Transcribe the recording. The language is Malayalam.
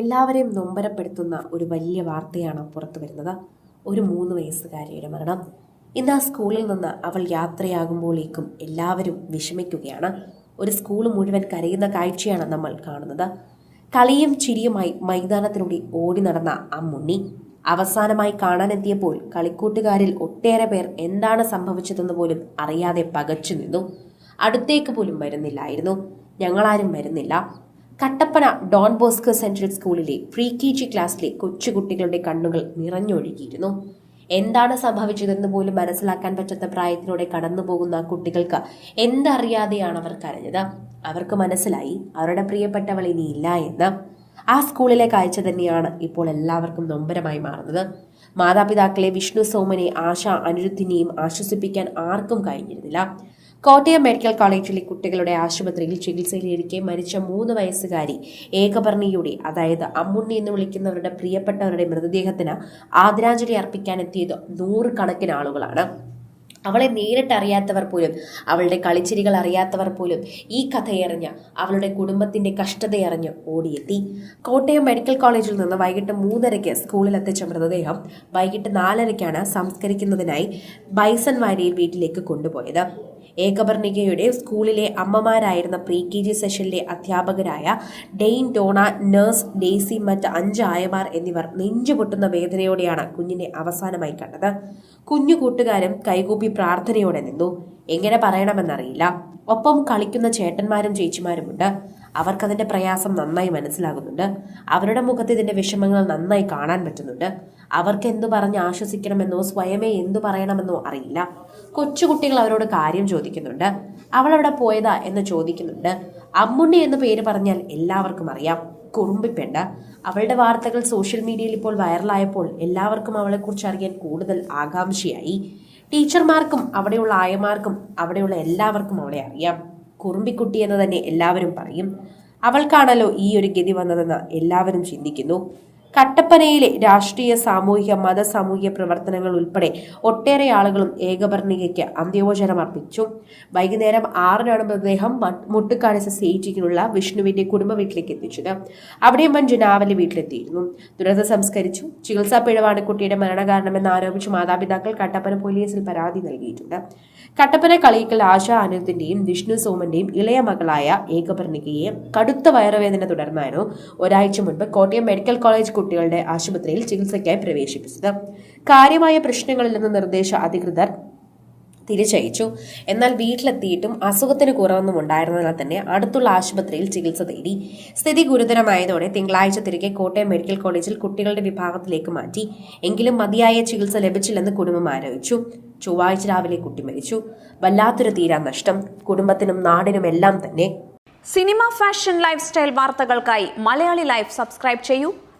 എല്ലാവരെയും നൊമ്പരപ്പെടുത്തുന്ന ഒരു വലിയ വാർത്തയാണ് പുറത്തു വരുന്നത്. ഒരു മൂന്ന് വയസ്സുകാരിയുടെ മരണം. ഇന്ന് ആ സ്കൂളിൽ നിന്ന് അവൾ യാത്രയാകുമ്പോഴേക്കും എല്ലാവരും വിഷമിക്കുകയാണ്. ഒരു സ്കൂൾ മുഴുവൻ കരയുന്ന കാഴ്ചയാണ് നമ്മൾ കാണുന്നത്. കളിയും ചിരിയുമായി മൈതാനത്തിലൂടെ ഓടി നടന്ന അമ്മുണ്ണി അവസാനമായി കാണാനെത്തിയപ്പോൾ കളിക്കൂട്ടുകാരിൽ ഒട്ടേറെ പേർ എന്താണ് സംഭവിച്ചതെന്ന് പോലും അറിയാതെ പകച്ചു നിന്നു. അടുത്തേക്ക് പോലും വരുന്നില്ലായിരുന്നു. ഞങ്ങളാരും വരുന്നില്ല. കട്ടപ്പന ഡോൺ ബോസ്കോ സെൻട്രൽ സ്കൂളിലെ പ്രീ കെ ജി ക്ലാസ്സിലെ കൊച്ചുകുട്ടികളുടെ കണ്ണുകൾ നിറഞ്ഞൊഴുകിയിരുന്നു. എന്താണ് സംഭവിച്ചതെന്ന് പോലും മനസ്സിലാക്കാൻ പറ്റാത്ത പ്രായത്തിലൂടെ കടന്നുപോകുന്ന കുട്ടികൾക്ക് എന്തറിയാതെയാണ് അവർ കരഞ്ഞത്? അവർക്ക് മനസ്സിലായി അവരുടെ പ്രിയപ്പെട്ടവൾ ഇനിയില്ല എന്ന്. ആ സ്കൂളിലെ കാഴ്ച തന്നെയാണ് ഇപ്പോൾ എല്ലാവർക്കും നൊമ്പരമായി മാറുന്നത്. മാതാപിതാക്കളെ വിഷ്ണു സോമനെ ആശ അനിരുദ്ധിനെയും ആശ്വസിപ്പിക്കാൻ ആർക്കും കഴിഞ്ഞിരുന്നില്ല. കോട്ടയം മെഡിക്കൽ കോളേജിലെ കുട്ടികളുടെ ആശുപത്രിയിൽ ചികിത്സയിലിരിക്കെ മരിച്ച മൂന്ന് വയസ്സുകാരി ഏകപർണിയുടെ അതായത് അമ്മുണ്ണി എന്ന് വിളിക്കുന്നവരുടെ പ്രിയപ്പെട്ടവരുടെ മൃതദേഹത്തിന് ആദരാഞ്ജലി അർപ്പിക്കാനെത്തിയത് നൂറുകണക്കിന് ആളുകളാണ്. അവളെ നേരിട്ട് അറിയാത്തവർ പോലും അവളുടെ കളിച്ചിരികൾ അറിയാത്തവർ പോലും ഈ കഥയറിഞ്ഞ് അവളുടെ കുടുംബത്തിന്റെ കഷ്ടതയറിഞ്ഞ് ഓടിയെത്തി. കോട്ടയം മെഡിക്കൽ കോളേജിൽ നിന്ന് വൈകിട്ട് മൂന്നരയ്ക്ക് സ്കൂളിലെത്തിച്ച മൃതദേഹം വൈകിട്ട് നാലരയ്ക്കാണ് സംസ്കരിക്കുന്നതിനായി ബൈസൺ വാരിയിൽ വീട്ടിലേക്ക് കൊണ്ടുപോയത്. ഏകപർണികയുടെ സ്കൂളിലെ അമ്മമാരായിരുന്ന പ്രീ കെ ജി സെഷനിലെ അധ്യാപകരായ ഡെയിൻ ടോണ നഴ്സ് ഡേസി മറ്റ് അഞ്ച് ആയമാർ എന്നിവർ നെഞ്ചുപൊട്ടുന്ന വേദനയോടെയാണ് കുഞ്ഞിനെ അവസാനമായി കണ്ടത്. കുഞ്ഞു കൂട്ടുകാരും കൈകൂപ്പി പ്രാർത്ഥനയോടെ നിന്നു. എങ്ങനെ പറയണമെന്നറിയില്ല. ഒപ്പം കളിക്കുന്ന ചേട്ടന്മാരും ചേച്ചിമാരുമുണ്ട്. അവർക്കതിന്റെ പ്രയാസം നന്നായി മനസ്സിലാകുന്നുണ്ട്. അവരുടെ മുഖത്ത് ഇതിന്റെ വിഷമങ്ങൾ നന്നായി കാണാൻ പറ്റുന്നുണ്ട്. അവർക്ക് എന്തു പറഞ്ഞ് ആശ്വസിക്കണമെന്നോ സ്വയമേ എന്തു പറയണമെന്നോ അറിയില്ല. കൊച്ചുകുട്ടികൾ അവരോട് കാര്യം ചോദിക്കുന്നുണ്ട്. അവൾ അവിടെ പോയതാ എന്ന് ചോദിക്കുന്നുണ്ട്. അമ്മുണ്ണി എന്ന് പേര് പറഞ്ഞാൽ എല്ലാവർക്കും അറിയാം. കുറുമ്പിപ്പെണ്ട്. അവളുടെ വാർത്തകൾ സോഷ്യൽ മീഡിയയിൽ ഇപ്പോൾ വൈറലായപ്പോൾ എല്ലാവർക്കും അവളെക്കുറിച്ച് അറിയാൻ കൂടുതൽ ആകാംക്ഷയായി. ടീച്ചർമാർക്കും അവിടെയുള്ള ആയമാർക്കും അവിടെയുള്ള എല്ലാവർക്കും അവളെ അറിയാം. കുറുമ്പിക്കുട്ടി എന്ന് തന്നെ എല്ലാവരും പറയും. അവൾക്കാണല്ലോ ഈ ഒരു ഗതി വന്നതെന്ന് എല്ലാവരും ചിന്തിക്കുന്നു. കട്ടപ്പനയിലെ രാഷ്ട്രീയ സാമൂഹിക മത സാമൂഹിക പ്രവർത്തനങ്ങൾ ഉൾപ്പെടെ ഒട്ടേറെ ആളുകളും ഏകപർണികയ്ക്ക് അന്ത്യോപചാരം അർപ്പിച്ചു. വൈകുന്നേരം ആറിനാണ് മൃതദേഹം മുട്ടുകാട് സൊസൈറ്റിക്കുള്ള വിഷ്ണുവിന്റെ കുടുംബ വീട്ടിലേക്ക് എത്തിച്ചത്. അവിടെ മഞ്ജുനാവലി വീട്ടിലെത്തിയിരുന്നു. ദുരന്ത സംസ്കരിച്ചു. ചികിത്സാ പിഴവാണ് കുട്ടിയുടെ മരണകാരണമെന്ന് ആരോപിച്ച് മാതാപിതാക്കൾ കട്ടപ്പന പോലീസിൽ പരാതി നൽകിയിട്ടുണ്ട്. കട്ടപ്പന കളിയിക്കൽ ആശ അനിരുദ്ധിന്റെയും വിഷ്ണു സോമന്റെയും ഇളയ മകളായ ഏകപർണികയെ കടുത്ത വയറുവേദന തുടർന്നായിരുന്നു. ഒരാഴ്ച മുൻപ് കോട്ടയം മെഡിക്കൽ കോളേജ് കുട്ടികളുടെ ആശുപത്രിയിൽ ചികിത്സയ്ക്കായി പ്രവേശിപ്പിച്ചത്. കാര്യമായ പ്രശ്നങ്ങളില്ലെന്ന് നിർദ്ദേശ അധികൃതർ തിരിച്ചയച്ചു. എന്നാൽ വീട്ടിലെത്തിയിട്ടും അസുഖത്തിന് കുറവൊന്നും ഉണ്ടായിരുന്നതിനാൽ തന്നെ അടുത്തുള്ള ആശുപത്രിയിൽ ചികിത്സ തേടി. സ്ഥിതി ഗുരുതരമായതോടെ തിങ്കളാഴ്ച തിരികെ കോട്ടയം മെഡിക്കൽ കോളേജിൽ കുട്ടികളുടെ വിഭാഗത്തിലേക്ക് മാറ്റി. എങ്കിലും മതിയായ ചികിത്സ ലഭിച്ചില്ലെന്ന് കുടുംബം ആരോപിച്ചു. ചൊവ്വാഴ്ച രാവിലെ കുട്ടി മരിച്ചു. വല്ലാത്തൊരു തീരാ നഷ്ടം. കുടുംബത്തിനും നാടിനും എല്ലാം തന്നെ. സിനിമ ഫാഷൻ ലൈഫ് സ്റ്റൈൽ വാർത്തകൾക്കായി മലയാളി ലൈഫ് സബ്സ്ക്രൈബ് ചെയ്യൂ.